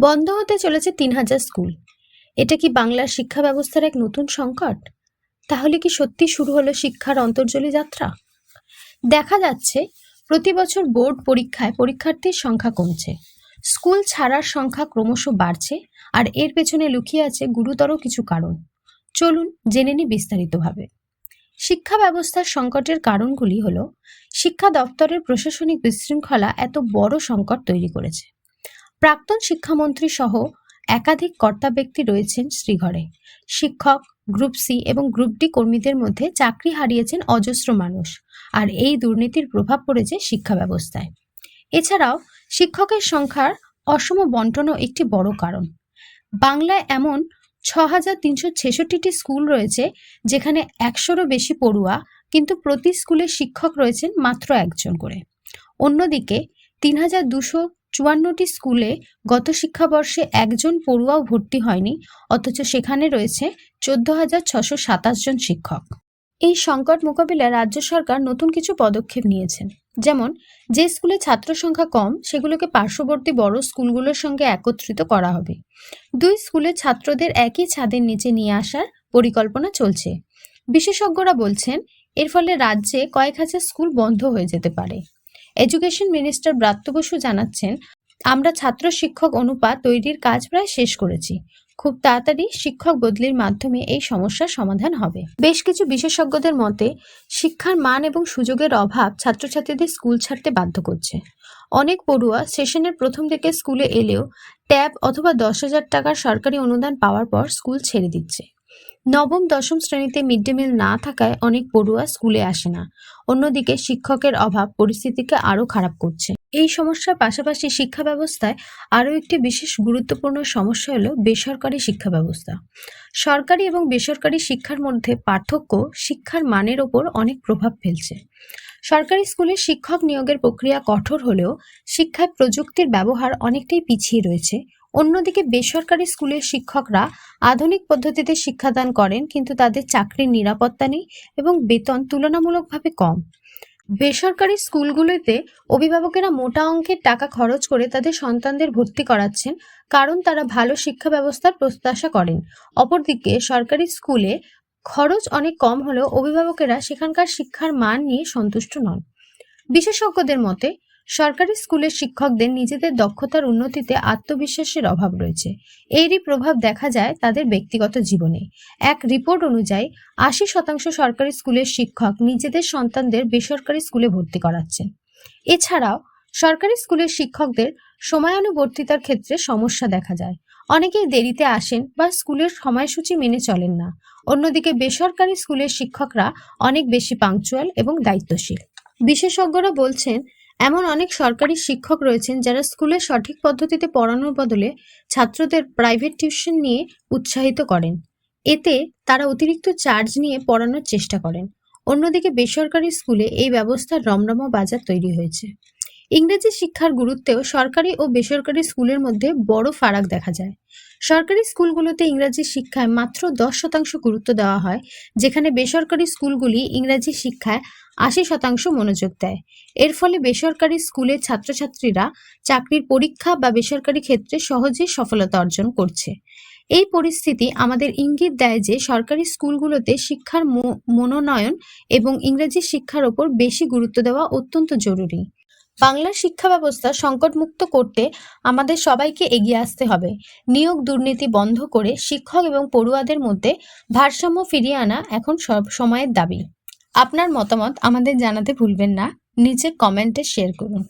বন্ধ হতে চলেছে তিন হাজার স্কুল। এটা কি বাংলার শিক্ষা ব্যবস্থার এক নতুন সংকট? তাহলে কি সত্যি শুরু হলো শিক্ষার অন্তর্জলী যাত্রা? দেখা যাচ্ছে, প্রতি বছর বোর্ড পরীক্ষায় পরীক্ষার্থীর সংখ্যা কমছে। স্কুল ছাড়ার সংখ্যা ক্রমশ বাড়ছে আর এর পেছনে লুকিয়ে আছে গুরুতর কিছু কারণ। চলুন জেনে নিই বিস্তারিতভাবে। শিক্ষা ব্যবস্থার সংকটের কারণগুলি হলো, শিক্ষা দপ্তরের প্রশাসনিক বিশৃঙ্খলা এত বড় সংকট তৈরি করেছে। প্রাক্তন শিক্ষামন্ত্রী সহ একাধিক কর্তা ব্যক্তি রয়েছেন শ্রীঘরে। শিক্ষক, গ্রুপ সি এবং গ্রুপ ডি কর্মীদের মধ্যে চাকরি হারিয়েছেন অজস্র মানুষ, আর এই দুর্নীতির প্রভাব পড়েছে শিক্ষা ব্যবস্থায়। এছাড়াও শিক্ষকের সংখ্যার অসম বন্টনও একটি বড় কারণ। বাংলায় এমন ছ হাজার তিনশো ছেষট্টিটি স্কুল রয়েছে যেখানে একশোরও বেশি পড়ুয়া কিন্তু প্রতি স্কুলে শিক্ষক রয়েছেন মাত্র একজন করে। অন্যদিকে তিন হাজার দুশো চুয়ান্নটি স্কুলে গত শিক্ষাবর্ষে একজন পড়ুয়াও ভর্তি হয়নি, অথচ সেখানে রয়েছে চোদ্দ হাজার ছশো সাতাশ জন শিক্ষক। এই সংকট মোকাবিলায় রাজ্য সরকার নতুন কিছু পদক্ষেপ নিয়েছেন যেমন, যে স্কুলে ছাত্র সংখ্যা কম, সেগুলোকে পার্শ্ববর্তী বড় স্কুলগুলোর সঙ্গে একত্রিত করা হবে। দুই স্কুলের ছাত্রদের একই ছাদের নিচে নিয়ে আসার পরিকল্পনা চলছে। বিশেষজ্ঞরা বলছেন, এর ফলে রাজ্যে কয়েক হাজার স্কুল বন্ধ হয়ে যেতে পারে। এডুকেশন মিনিস্টার ব্রাত্য বসু জানাচ্ছেন, আমরা ছাত্র শিক্ষক অনুপাত তৈরির কাজ প্রায় শেষ করেছি। খুব তাড়াতাড়ি শিক্ষক বদলির মাধ্যমে এই সমস্যার সমাধান হবে। বেশ কিছু বিশেষজ্ঞদের মতে, শিক্ষার মান এবং সুযোগের অভাব ছাত্রছাত্রীদের স্কুল ছাড়তে বাধ্য করছে। অনেক পড়ুয়া সেশনের প্রথম দিকে স্কুলে এলেও ট্যাব অথবা দশ হাজার টাকার সরকারি অনুদান পাওয়ার পর স্কুল ছেড়ে দিচ্ছে। নবম, দশম শ্রেণীতে মিড ডে মিল না থাকায় অনেক পড়ুয়া স্কুলে আসে না। অন্যদিকে শিক্ষকের অভাব পরিস্থিতিকে আরও খারাপ করছে। এই সমস্যার পাশাপাশি শিক্ষা ব্যবস্থায় আরও একটি বিশেষ গুরুত্বপূর্ণ সমস্যা হলো বেসরকারি শিক্ষা ব্যবস্থা। সরকারি এবং বেসরকারি শিক্ষার মধ্যে পার্থক্য শিক্ষার মানের ওপর অনেক প্রভাব ফেলছে। সরকারি স্কুলে শিক্ষক নিয়োগের প্রক্রিয়া কঠোর হলেও শিক্ষায় প্রযুক্তির ব্যবহার অনেকটাই পিছিয়ে রয়েছে। অন্যদিকে বেসরকারি স্কুলের শিক্ষকরা আধুনিক পদ্ধতিতে শিক্ষাদান করেন, কিন্তু তাদের চাকরির নিরাপত্তা নেই এবং বেতন তুলনামূলকভাবে কম। বেসরকারি স্কুলগুলোতে অভিভাবকেরা মোটা অঙ্কের টাকা খরচ করে তাদের সন্তানদের ভর্তি করাচ্ছেন, কারণ তারা ভালো শিক্ষা ব্যবস্থার প্রত্যাশা করেন। অপরদিকে সরকারি স্কুলে খরচ অনেক কম হলেও অভিভাবকেরা সেখানকার শিক্ষার মান নিয়ে সন্তুষ্ট নন। বিশেষজ্ঞদের মতে সরকারি স্কুলের শিক্ষকদের নিজেদের দক্ষতার উন্নতিতে আত্মবিশ্বাসের অভাব রয়েছে। এরই প্রভাব দেখা যায় তাদের ব্যক্তিগত জীবনে। এক রিপোর্ট অনুযায়ী, আশি শতাংশ সরকারি স্কুলের শিক্ষক নিজেদের সন্তানদের বেসরকারি স্কুলে ভর্তি করাচ্ছেন। এছাড়াও, সরকারি স্কুলের শিক্ষকদের সময়ানুবর্তিতার ক্ষেত্রে সমস্যা দেখা যায়। অনেকেই দেরিতে আসেন বা স্কুলের সময়সূচি মেনে চলেন না। অন্যদিকে, বেসরকারি স্কুলের শিক্ষকরা অনেক বেশি পাংচুয়াল এবং দায়িত্বশীল। বিশেষজ্ঞরা বলছেন এমন অনেক সরকারি শিক্ষক রয়েছেন যারা স্কুলে সঠিক পদ্ধতিতে পড়ানোর বদলে ছাত্রদের প্রাইভেট টিউশন নিয়ে উৎসাহিত করেন। এতে তারা অতিরিক্ত চার্জ নিয়ে পড়ানোর চেষ্টা করেন। অন্যদিকে বেসরকারি স্কুলে এই ব্যবস্থার রমরমা বাজার তৈরি হয়েছে। ইংরেজি শিক্ষার গুরুত্বেও সরকারি ও বেসরকারি স্কুলের মধ্যে বড় ফারাক দেখা যায়। সরকারি স্কুলগুলোতে ইংরাজি শিক্ষায় মাত্র দশ শতাংশ গুরুত্ব দেওয়া হয়, যেখানে বেসরকারি স্কুলগুলি ইংরাজি শিক্ষায় আশি শতাংশ মনোযোগ দেয়। এর ফলে বেসরকারি স্কুলের ছাত্রছাত্রীরা চাকরির পরীক্ষা বা বেসরকারি ক্ষেত্রে সহজে সফলতা অর্জন করছে। এই পরিস্থিতি আমাদের ইঙ্গিত দেয় যে সরকারি স্কুলগুলোতে শিক্ষার মনোনয়ন এবং ইংরেজি শিক্ষার ওপর বেশি গুরুত্ব দেওয়া অত্যন্ত জরুরি। বাংলার শিক্ষা ব্যবস্থা সংকটমুক্ত করতে আমাদের সবাইকে এগিয়ে আসতে হবে। নিয়োগ দুর্নীতি বন্ধ করে শিক্ষক এবং পড়ুয়াদের মধ্যে ভারসাম্য ফিরিয়ে আনা এখন সব সময়ের দাবি। আপনার মতামত আমাদের জানাতে ভুলবেন না। নিচে কমেন্টে শেয়ার করুন।